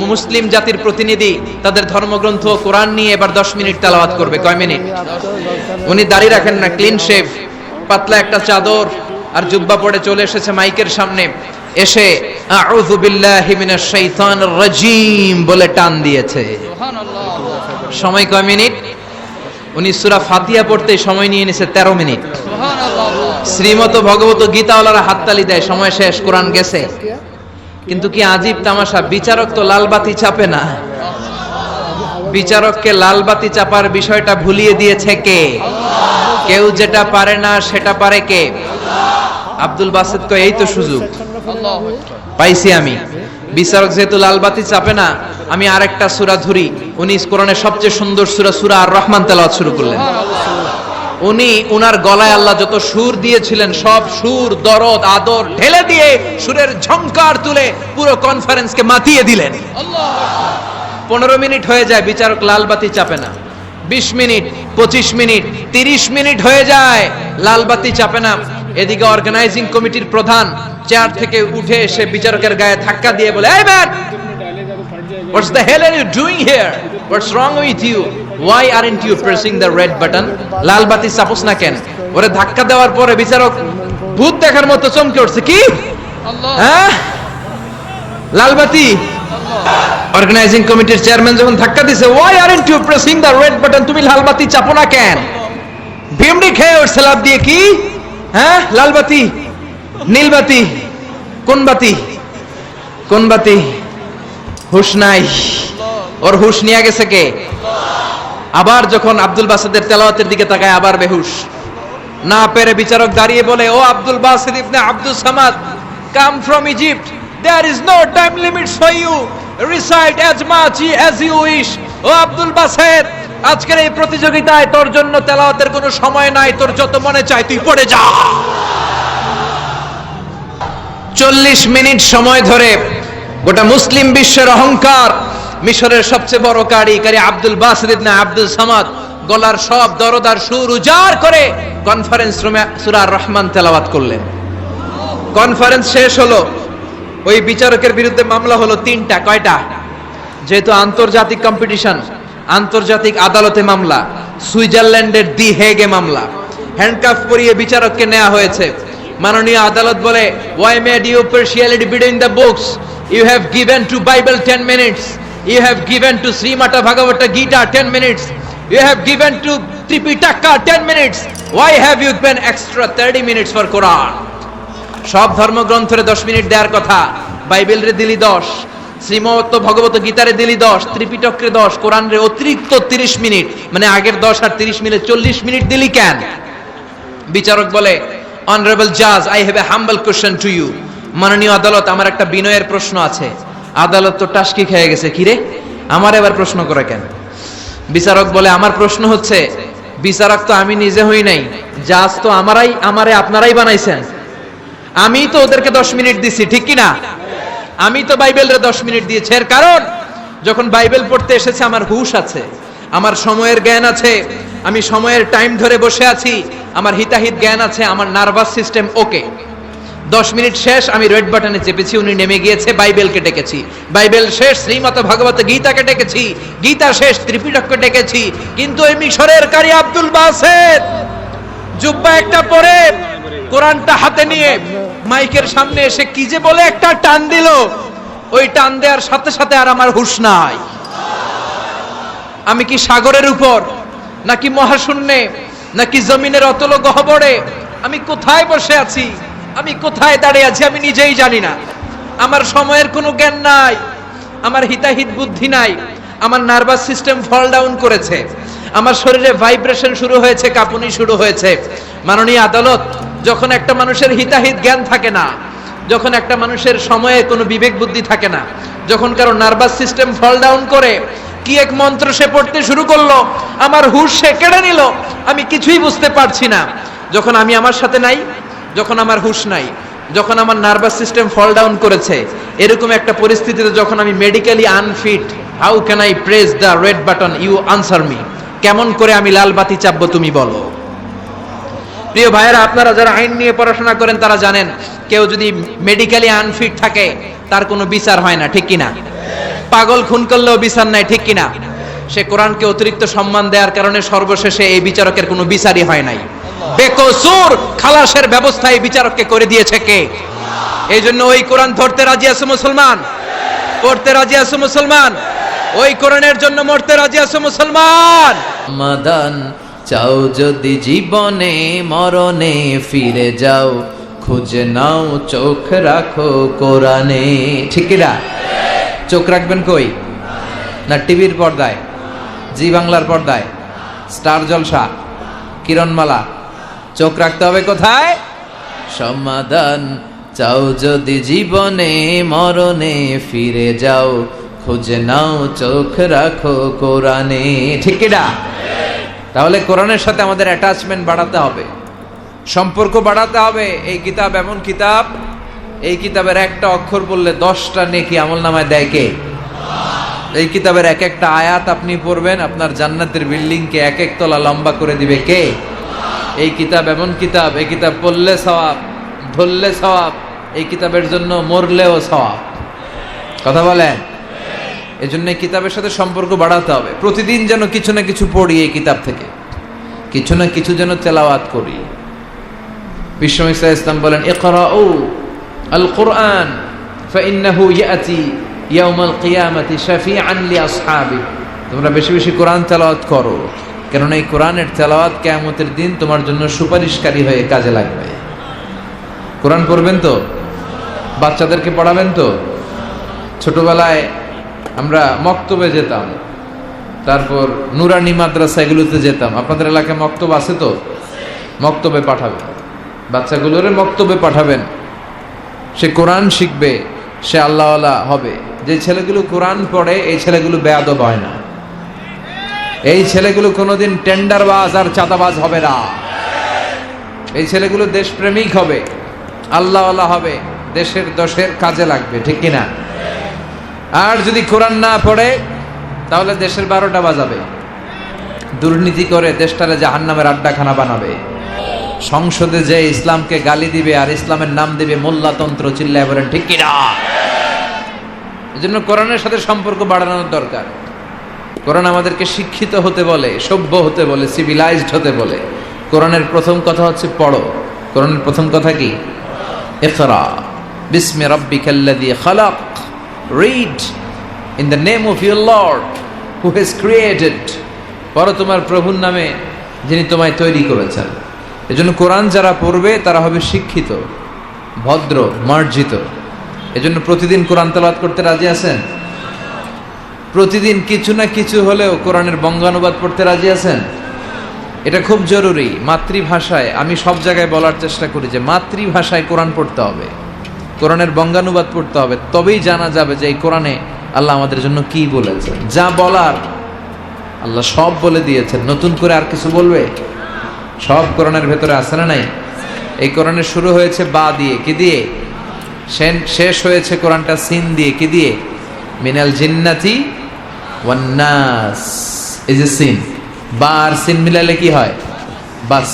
মুসলিম জাতির প্রতিনিধি তাদের ধর্মগ্রন্থ, কোরআন নিয়ে এবার 10 মিনিট তেলাওয়াত করবে। কয় মিনিট? উনি দাঁড়িয়ে রাখেন না ক্লিন শেভ পাতলা একটা চাদর, আর জুব্বা পড়ে চলে এসেছে মাইকের সামনে। এসে রাজিম বলে টান দিয়েছে। সময় কয় মিনিট? উনি সূরা ফাতিহা পড়তে সময় নিয়ে নিছে 13 মিনিট। শ্রীমত ভগবত গীতাওয়ালারা হাততালি দেয়, সময় শেষ, কোরআন গেছে। কিন্তু কি আজীব তামাশা? বিচারক তো লাল বাতি চাপে না। বিচারককে লাল বাতি চাপার বিষয়টা ভুলিয়ে দিয়েছে কে? কেউ যেটা পারে না, সেটা পারে কে? আব্দুল বাসেদ কয় এই তো সুযোগ। পাইছি আমি। বিচারক যেহেতু লালবাতি চাপে না, আমি আরেকটা সূরা ধরি। উনি কোরআনের সবচেয়ে সুন্দর সূরা সূরা আর রহমান তেলাওয়াত শুরু করলেন। উনি উনার গলায় আল্লাহ যত সুর দিয়েছিলেন, সব সুর, দরদ, আদর ঢেলে দিয়ে সুরের ঝংকার তুলে পুরো কনফারেন্সকে মাতিয়ে দিলেন। পনেরো মিনিট হয়ে যায়, বিচারক লাল বাতি চাপে না। বিশ মিনিট, পঁচিশ মিনিট, তিরিশ মিনিট হয়ে যায় লাল বাতি চাপে না। এদিকে অর্গানাইজিং কমিটির প্রধান চেয়ার থেকে উঠে এসে বিচারকের গায়ে ধাক্কা দিয়ে বলে, এই man, What's the hell are you doing here? What's wrong with Why aren't you pressing the red button? লাল বাতি চাপস না কেন? ওরে ধাক্কা দেওয়ার পরে বিচারক ভূত দেখার মতো চমকে উঠছে। কি? হ্যাঁ? লাল বাতি? অর্গানাইজিং কমিটির চেয়ারম্যান যখন ধাক্কা দিছে why aren't you pressing the red button তুমি লাল বাতি চাপো না কেন? ভিমডি খেয়ে উঠছে লাভ দিয়ে কি? হ্যাঁ? লাল বাতি? নীলবাতি কোন বাতি? কোন বাতি? হুশ নাই। ওর হুশ নিয়ে গেছে কে? আবার যখন আব্দুল বাসেদের তেলাওয়াতের দিকে তাকায়, আবার বেহুশ। না পেরে বিচারক দাঁড়িয়ে বলে, O Abdul Basit ibn Abdul Samad come from Egypt there is no time limit for you recite as much as you wish O Abdul Basit, আজকের এই প্রতিযোগিতায় তোর জন্য তেলাওয়াতের কোনো সময় নাই, তোর যত মনে চায় তুই পড়ে যা। চল্লিশ মিনিট সময় ধরে গোটা মুসলিম বিশ্বের অহংকার মিশরের সবচেয়ে বড় কারি কারি Abdul Basit ibn Abdul Samad. গলার সব দরদার সুর উজাড় করে কনফারেন্স রুমে সূরা রহমান তেলাওয়াত করলেন। কনফারেন্স শেষ হলো। ওই বিচারকের বিরুদ্ধে মামলা হলো তিনটা, কয়টা? যেহেতু আন্তর্জাতিক কম্পিটিশন আন্তর্জাতিক আদালতে মামলা, সুইজারল্যান্ডের দি হেগে মামলা। হ্যান্ডকাফ পরিয়ে বিচারককে নেওয়া হয়েছে। মাননীয় আদালত বলে why made you partiality between the books you have given to Bible ten minutes you have given to Shrimad Bhagavad Gita ten minutes you have given to Tripitaka ten minutes why have you given extra thirty minutes for Quran সব ধর্মগ্রন্থের দশ minute দেওয়ার কথা। বাইবেলরে দিলি দশ। শ্রীমত ভগবত গীতারে দিলি দশ। ত্রিপিটকরে দশ। কোরআনরে অতিরিক্ত তিরিশ মিনিট। মানে আগের দশ আর তিরিশ মিনিট চল্লিশ মিনিট দিলি কেন? বিচারক বলে অনারেবল জাজ I have a humble question to you মাননীয় আদালত, আমার একটা বিনয়ের প্রশ্ন আছে। আদালত তো টাসকি খেয়ে গেছে কিরে আমার এবার প্রশ্ন করে কেন? বিচারক বলে, আমার প্রশ্ন হচ্ছে, বিচারক তো আমি নিজে হই নাই, জাজ তো আমারাই, আমারে আপনারাই বানাইছেন। আমি তো ওদেরকে দশ মিনিট দিছি, ঠিক কি না আমি তো বাইবেলরে দশ মিনিট দিয়েছি। এর কারণ, যখন বাইবেল পড়তে এসেছে, আমার হুশ আছে, আমার সময়ের জ্ঞান আছে, আমি সময়ের টাইম ধরে বসে আছি, আমার হিতাহিত জ্ঞান আছে, আমার নার্ভাস সিস্টেম ওকে। দশ মিনিট শেষ, আমি রেড বাটনে চেপেছি, উনি নেমে গিয়েছে, বাইবেলকে ডেকেছি। বাইবেল শেষ শ্রীমত ভগবত গীতাকে ডেকেছি, গীতা শেষ, ত্রিপিটককে ডেকেছি, কিন্তু এই মিশরের কারি আব্দুল বাসেদ, জুব্বা একটা পরে, কোরআনটা হাতে নিয়ে মাইকের সামনে এসে কি যে বলে একটা টান দিল, ওই টান দেওয়ার সাথে সাথে আর আমার হুশ নাই। আমি কি সাগরের উপর, নাকি মহাশূন্যে, নাকি জমিনের অতল গহবরে, আমি কোথায় বসে আছি? আমি কোথায় দাঁড়িয়ে আছি আমি নিজেই জানি না। আমার সময়ের কোনো জ্ঞান নাই, আমার হিতাহিত বুদ্ধি নাই, আমার নার্ভাস সিস্টেম ফল ডাউন করেছে, আমার শরীরে ভাইব্রেশন শুরু হয়েছে, কাঁপুনি শুরু হয়েছে। মাননীয় আদালত, যখন একটা মানুষের হিতাহিত জ্ঞান থাকে না, যখন একটা মানুষের সময়ে কোনো বিবেক বুদ্ধি থাকে না, যখন কারও নার্ভাস সিস্টেম ফল ডাউন করে, কি এক মন্ত্র সে পড়তে শুরু করল, আমার হুশ সে কেড়ে নিল, আমি কিছুই বুঝতে পারছি না। যখন আমি আমার সাথে নাই যখন আমার হুশ নাই, যখন আমার নার্ভাস সিস্টেম ফল ডাউন করেছে, এরকম একটা পরিস্থিতিতে যখন আমি medically unfit how can I press the red button you answer me কেমন করে আমি লাল বাতি চাপবো তুমি বলো। প্রিয় ভাইয়েরা, আপনারা যারা আইন নিয়ে পড়াশোনা করেন, তারা জানেন, কেউ যদি মেডিকেলি আনফিট থাকে, তার কোনো বিচার হয় না, ঠিক কিনা? পাগল খুন করলেও বিচার নাই, ঠিক কিনা? সে কোরআনকে অতিরিক্ত সম্মান দেওয়ার কারণে সর্বশেষে এই বিচারকের কোনো বিচারই হয় নাই। বেকসুর খালাসের ব্যবস্থা এই বিচারককে করে দিয়েছে কে? এই জন্য ওই কোরআন ধরতে রাজি আছে মুসলমান? পড়তে রাজি আছে মুসলমান? ওই কোরআনের জন্য মরতে রাজি আছে মুসলমান? সমাধান চাও যদি জীবনে মরণে ফিরে যাও খুঁজে নাও চোখ রাখো কোরআনে। ঠিকিরা চোখ রাখবেন কই? না টিভির পর্দায়? জি বাংলার পর্দায়? স্টার জলসা? কিরণমালা? চোখ রাখতে হবে কোথায়? সমাধান চাও যদি জীবনে, মরণে ফিরে যাও, খুঁজে নাও, চোখ রাখো কোরআনে। ঠিকিরা তাহলে কোরআনের সাথে আমাদের অ্যাটাচমেন্ট বাড়াতে হবে। সম্পর্ক বাড়াতে হবে। এই কিতাব এমন কিতাব, এই কিতাবের একটা অক্ষর বললে দশটা নেকি আমল নামায় দেয় কে? এই কিতাবের এক একটা আয়াত আপনি পড়বেন, আপনার জান্নাতের বিল্ডিংকে এক এক তলা লম্বা করে দিবে কে? এই কিতাব এমন কিতাব, এই কিতাব পড়লে সওয়াব, ধরলে সওয়াব, এই কিতাবের জন্য মরলেও সওয়াব। কথা বলেন? এই জন্য কিতাবের সাথে সম্পর্ক বাড়াতে হবে। প্রতিদিন যেন কিছু না কিছু পড়ি এই কিতাব থেকে। কিছু না কিছু যেন তেলাওয়াত করি। বিশ্ব ইসা ইসলাম বলেন, ইকরাউ আল কোরআন ইয়াতি তোমরা বেশি বেশি কোরআন তেলাওয়াত করো। কেননা এই কোরআনের তেলাওয়াত কিয়ামতের দিন তোমার জন্য সুপারিশকারী হয়ে কাজে লাগবে। কোরআন পড়বেন তো? বাচ্চাদেরকে পড়াবেন তো? ছোটবেলায় আমরা মক্তবে যেতাম, তারপর নুরানি মাদ্রাসা এগুলোতে যেতাম। আপনাদের এলাকায় মক্তব আছে তো? মক্তবে পাঠাবেন। বাচ্চাগুলোরে মক্তবে পাঠাবেন। সে কোরআন শিখবে, সে আল্লাহওয়ালা হবে। যে ছেলেগুলো কোরআন পড়ে, এই ছেলেগুলো বেয়াদব হয় না। এই ছেলেগুলো কোনোদিন টেন্ডার টেন্ডারবাজ আর চাঁদাবাজ হবে না। এই ছেলেগুলো দেশপ্রেমিক হবে, আল্লাহওয়ালা হবে, দেশের দশের কাজে লাগবে, ঠিক কিনা? আর যদি কোরআন না পড়ে, তাহলে দেশের বারোটা বাজাবে। দুর্নীতি করে দেশটারে জাহান্নামের আড্ডাখানা বানাবে। সংসদে যে ইসলামকে গালি দিবে আর ইসলামের নাম দিবে, মোল্লাতন্ত্র চিল্লায় বলেন, ঠিক কিনা? এই জন্য কোরআনের সাথে সম্পর্ক বাড়ানোর দরকার। কোরআন আমাদেরকে শিক্ষিত হতে বলে, সভ্য হতে বলে সিভিলাইজড হতে বলে। কোরআনের প্রথম কথা হচ্ছে পড়ো। কোরআনের প্রথম কথা কি? ইকরা। বিসমি রাব্বিকাল্লাযী খালাক। Read in the name of your lord who has created পড়ো তোমার প্রভুর নামে, যিনি তোমায় তৈরি করেছেন। এজন্য কোরআন যারা পড়বে, তারা হবে শিক্ষিত, ভদ্র, মার্জিত। এজন্য প্রতিদিন কোরআন তেলাওয়াত করতে রাজি আছেন? প্রতিদিন কিছু না কিছু হলেও কোরআনের বঙ্গানুবাদ পড়তে রাজি আছেন? এটা খুব জরুরি, মাতৃভাষায়। আমি সব জায়গায় বলার চেষ্টা করি যে মাতৃভাষায় কোরআন পড়তে হবে। কোরআনের বঙ্গানুবাদ পড়তে হবে। তবেই জানা যাবে যে এই কোরআনে আল্লাহ আমাদের জন্য কি বলেছেন। যা বলার আল্লাহ সব বলে দিয়েছেন। নতুন করে আর কিছু বলবে? সব কোরআনের ভেতরে আছে না নাই? এই কোরআনের শুরু হয়েছে বা দিয়ে, কি দিয়ে? শেষ হয়েছে কোরআনটা সিন দিয়ে, কি দিয়ে? মিনাল জিন্নাতি ওয়ান্নাস এই যে সিন বা আর সিন মিলালে কি হয়? বাস